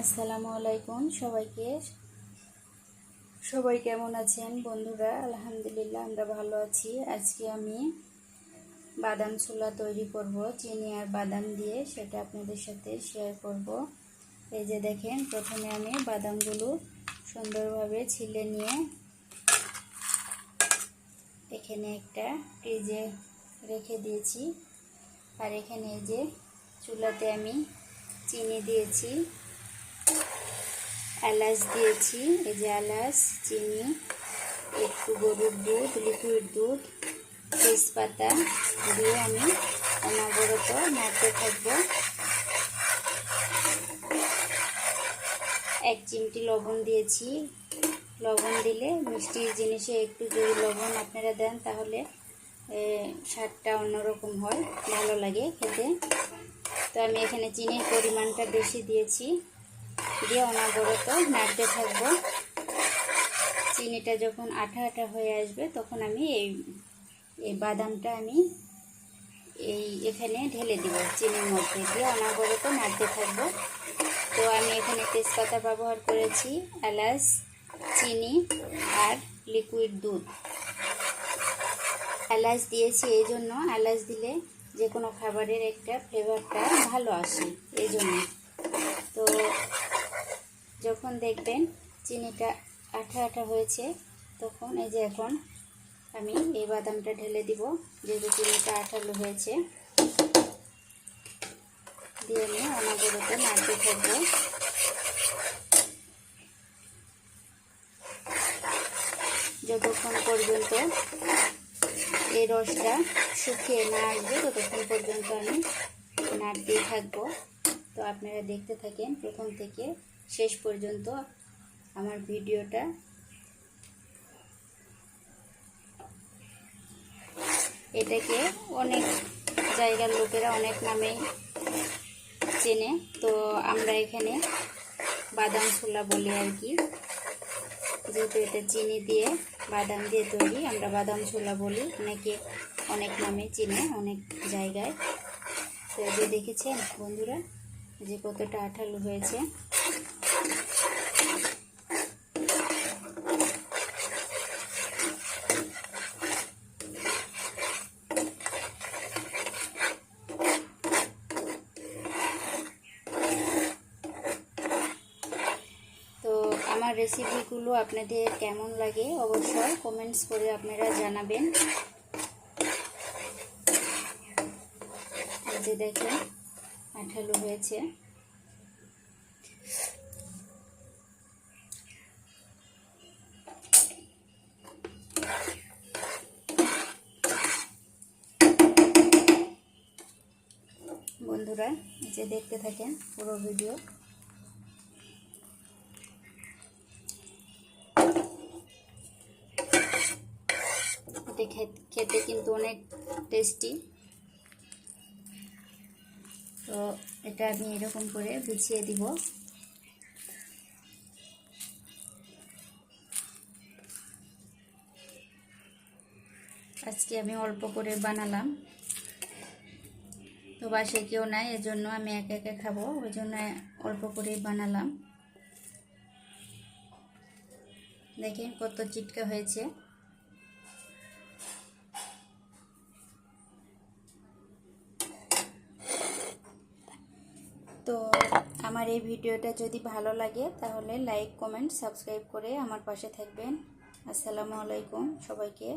আসসালামু আলাইকুম সবাইকে। সবাই কেমন আছেন বন্ধুরা? আলহামদুলিল্লাহ, আমরা ভালো আছি। আজকে আমি বাদাম ছোলা তৈরি করব, চিনি আর বাদাম দিয়ে সেটা আপনাদের সাথে শেয়ার করব। এই যে দেখেন, প্রথমে আমি বাদামগুলো সুন্দরভাবে ছিলে নিয়ে এখানে একটা ফ্রিজে রেখে দিয়েছি। আর এখানে এই যে চুলাতে আমি চিনি দিয়েছি। এলাচ দিয়েছি, এই যে এলাচ, চিনি, একটু গরুর দুধ, লিকুইড দুধ, তেজপাতা দিয়ে আমি অনবরত নাড়তে থাকব। এক চিমটি লবণ দিয়েছি। লবণ দিলে মিষ্টি জিনিসে একটু যদি লবণ আপনারা দেন তাহলে স্বাদটা অন্যরকম হয়, ভালো লাগে খেতে। তো আমি এখানে চিনির পরিমাণটা বেশি দিয়েছি। দিয়ে অনবরত নাড়তে থাকব। চিনিটা যখন আঠা আঠা হয়ে আসবে, তখন আমি এই এই বাদামটা আমি এই এখানে ঢেলে দিব, চিনির মধ্যে দিয়ে অনবরত নাড়তে থাকব। তো আমি এখানে তেজপাতা ব্যবহার করেছি, এলাচ, চিনি আর লিকুইড দুধ। এলাচ দিয়েছি এই জন্য, এলাচ দিলে যে কোনো খাবারের একটা ফ্লেভারটা ভালো আসে এই জন্য। তো যখন দেখবেন চিনিটা আঠা আঠা হয়েছে, তখন এই যে এখন আমি এই বাদামটা ঢেলে দিব, যেহেতু চিনিটা আঠালো হয়েছে। দিয়ে আমি অনাগরতে নাড়তে থাকব। যতক্ষণ পর্যন্ত এই রসটা শুকিয়ে না আসবে, ততক্ষণ পর্যন্ত আমি নাড়তেই থাকব। তো আপনারা দেখতে থাকেন প্রথম থেকে শেষ পর্যন্ত আমার ভিডিওটা এটাকে অনেক জায়গার লোকেরা অনেক নামেই চেনে। তো আমরা এখানে বাদাম ছোলা বলি আর কি। যেহেতু এটা চিনি দিয়ে বাদাম দিয়ে তৈরি, আমরা বাদাম ছোলা বলি। অনেকে অনেক নামে চিনে অনেক জায়গায়। তো যে দেখেছেন বন্ধুরা, যে কতটা আঠালো হয়েছে তো আমার রেসিপিগুলো আপনাদের কেমন লাগে অবশ্যই কমেন্টস করে আপনারা জানাবেন। যে দেখেন, আঠালো হয়েছে। বন্ধুরা যে দেখতে থাকেন পুরো ভিডিও এটা খেতে কিন্তু অনেক টেস্টি তো এটা আমি এরকম করে বিছিয়ে দিব। আজকে আমি অল্প করে বানালাম। তো বাসে কেউ নাই, এজন্য আমি একে একে খাব ওই জন্য অল্প করে বানালাম। দেখেন কত চিটকা হয়েছে। আমার এই ভিডিওটা যদি ভালো লাগে, তাহলে লাইক কমেন্ট সাবস্ক্রাইব করে আমার পাশে থাকবেন। আসসালামু আলাইকুম সবাইকে।